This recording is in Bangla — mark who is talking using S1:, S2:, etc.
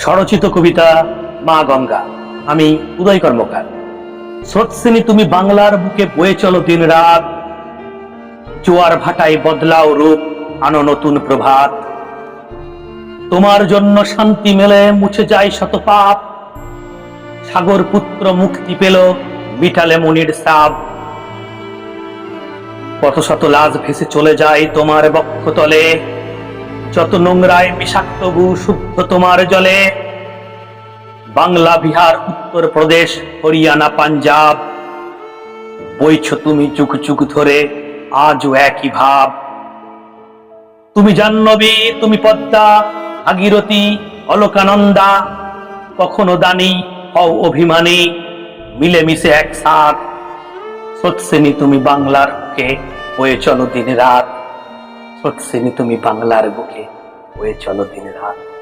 S1: স্বরচিত কবিতা মা গঙ্গা। আমি উদয় কর্মকার। স্রোতসেনী তুমি বাংলার বুকে বয়ে চলো দিন রাত জোয়ার ভাটায় বদলাও রূপ, আনো নতুন প্রভাত। তোমার জন্য শান্তি মেলে, মুছে যায় শত পাপ সাগর পুত্র মুক্তি পেল বিটালে মনির সাপ। কত শত লাজ ভেসে চলে যায় তোমার বক্ষতলে। যত নোংরায় বিষাক্ত গু শুদ্ধ তোমার জলে। বাংলা, বিহার, উত্তর প্রদেশ, হরিয়ানা, পাঞ্জাব, বইছ তুমি চুক চুক ধরে, আজও একই ভাব। তুমি জাহ্নবী, তুমি পদ্মা, ভাগীরথী, অলকানন্দা, কখনো দানি, হও অভিমানী, মিলেমিশে একসাথ। সৎসেনী তুমি বাংলার বুকে বয়ে চলো দিন রাত সৎসেনী তুমি বাংলার বুকে হয়ে চলো দিনের রাত